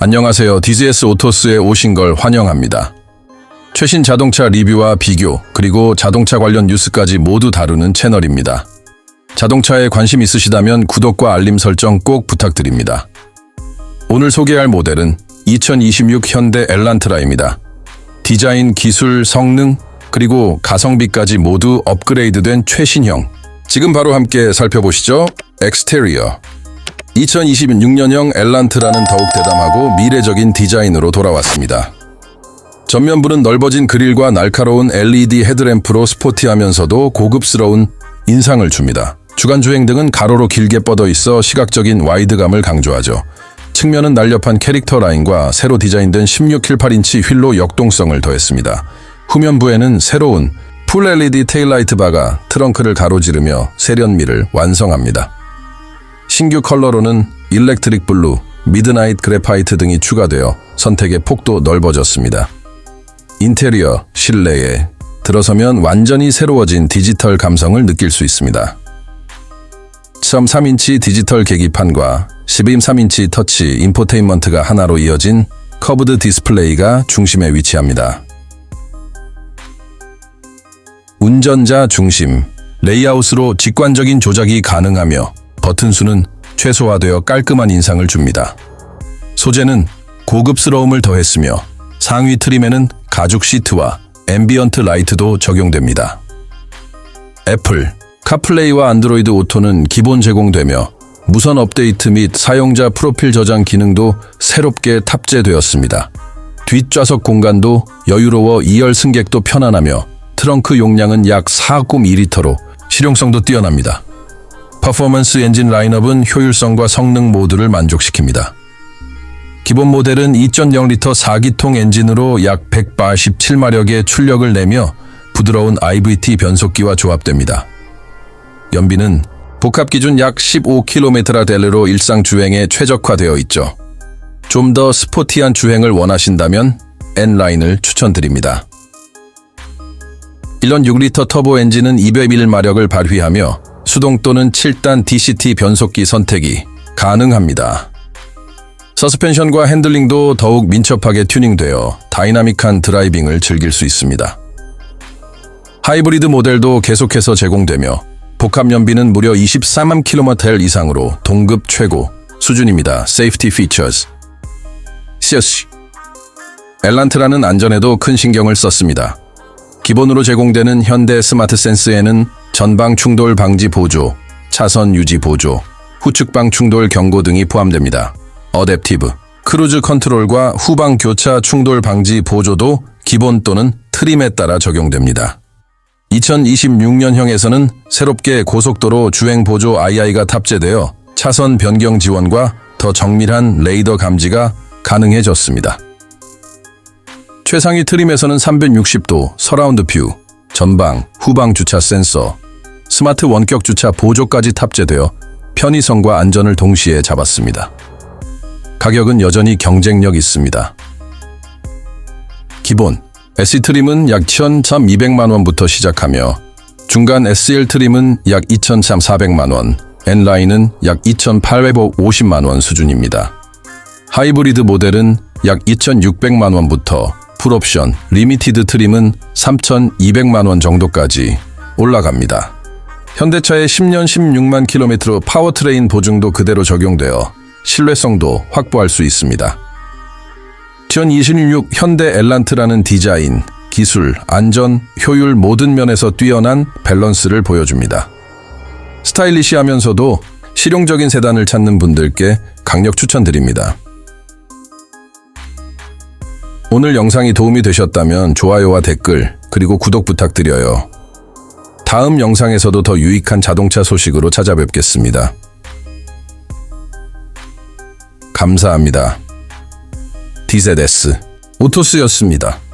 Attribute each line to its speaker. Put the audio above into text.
Speaker 1: 안녕하세요. DZS 오토스에 오신 걸 환영합니다. 최신 자동차 리뷰와 비교, 그리고 자동차 관련 뉴스까지 모두 다루는 채널입니다. 자동차에 관심 있으시다면 구독과 알림 설정 꼭 부탁드립니다. 오늘 소개할 모델은 2026 현대 엘란트라입니다. 디자인, 기술, 성능, 그리고 가성비까지 모두 업그레이드된 최신형. 지금 바로 함께 살펴보시죠. 엑스테리어. 2026년형 엘란트라는 더욱 대담하고 미래적인 디자인으로 돌아왔습니다. 전면부는 넓어진 그릴과 날카로운 LED 헤드램프로 스포티하면서도 고급스러운 인상을 줍니다. 주간 주행 등은 가로로 길게 뻗어 있어 시각적인 와이드감을 강조하죠. 측면은 날렵한 캐릭터 라인과 새로 디자인된 16.78인치 휠로 역동성을 더했습니다. 후면부에는 새로운 풀 LED 테일라이트 바가 트렁크를 가로지르며 세련미를 완성합니다. 신규 컬러로는 일렉트릭 블루, 미드나잇 그래파이트 등이 추가되어 선택의 폭도 넓어졌습니다. 인테리어, 실내에 들어서면 완전히 새로워진 디지털 감성을 느낄 수 있습니다. 1.3인치 디지털 계기판과 12.3인치 터치 인포테인먼트가 하나로 이어진 커브드 디스플레이가 중심에 위치합니다. 운전자 중심, 레이아웃으로 직관적인 조작이 가능하며 버튼 수는 최소화되어 깔끔한 인상을 줍니다. 소재는 고급스러움을 더했으며 상위 트림에는 가죽 시트와 앰비언트 라이트도 적용됩니다. 애플, 카플레이와 안드로이드 오토는 기본 제공되며 무선 업데이트 및 사용자 프로필 저장 기능도 새롭게 탑재되었습니다. 뒷좌석 공간도 여유로워 2열 승객도 편안하며 트렁크 용량은 약 4.2리터로 실용성도 뛰어납니다. 퍼포먼스 엔진 라인업은 효율성과 성능 모두를 만족시킵니다. 기본 모델은 2.0리터 4기통 엔진으로 약 187마력의 출력을 내며 부드러운 IVT 변속기와 조합됩니다. 연비는 복합 기준 약 15km라델로 일상 주행에 최적화되어 있죠. 좀 더 스포티한 주행을 원하신다면 N라인을 추천드립니다. 1년 6리터 터보 엔진은 201마력을 발휘하며 수동 또는 7단 DCT 변속기 선택이 가능합니다. 서스펜션과 핸들링도 더욱 민첩하게 튜닝되어 다이나믹한 드라이빙을 즐길 수 있습니다. 하이브리드 모델도 계속해서 제공되며 복합 연비는 무려 23만 km 이상으로 동급 최고 수준입니다. Safety Features 시어시 엘란트라는 안전에도 큰 신경을 썼습니다. 기본으로 제공되는 현대 스마트 센스에는 전방 충돌 방지 보조, 차선 유지 보조, 후측방 충돌 경고 등이 포함됩니다. 어댑티브, 크루즈 컨트롤과 후방 교차 충돌 방지 보조도 기본 또는 트림에 따라 적용됩니다. 2026년형에서는 새롭게 고속도로 주행 보조 II가 탑재되어 차선 변경 지원과 더 정밀한 레이더 감지가 가능해졌습니다. 최상위 트림에서는 360도 서라운드 뷰, 전방, 후방 주차 센서, 스마트 원격 주차 보조까지 탑재되어 편의성과 안전을 동시에 잡았습니다. 가격은 여전히 경쟁력 있습니다. 기본 SE 트림은 약 1,200만 원부터 시작하며 중간 SL 트림은 약 2,400만 원, N라인은 약 2,850만 원 수준입니다. 하이브리드 모델은 약 2,600만 원부터 풀옵션, 리미티드 트림은 3,200만 원 정도까지 올라갑니다. 현대차의 10년 16만 킬로미터 파워트레인 보증도 그대로 적용되어 신뢰성도 확보할 수 있습니다. 2026 현대 엘란트라는 디자인, 기술, 안전, 효율 모든 면에서 뛰어난 밸런스를 보여줍니다. 스타일리시하면서도 실용적인 세단을 찾는 분들께 강력 추천드립니다. 오늘 영상이 도움이 되셨다면 좋아요와 댓글, 그리고 구독 부탁드려요. 다음 영상에서도 더 유익한 자동차 소식으로 찾아뵙겠습니다. 감사합니다. 디제데스 오토스였습니다.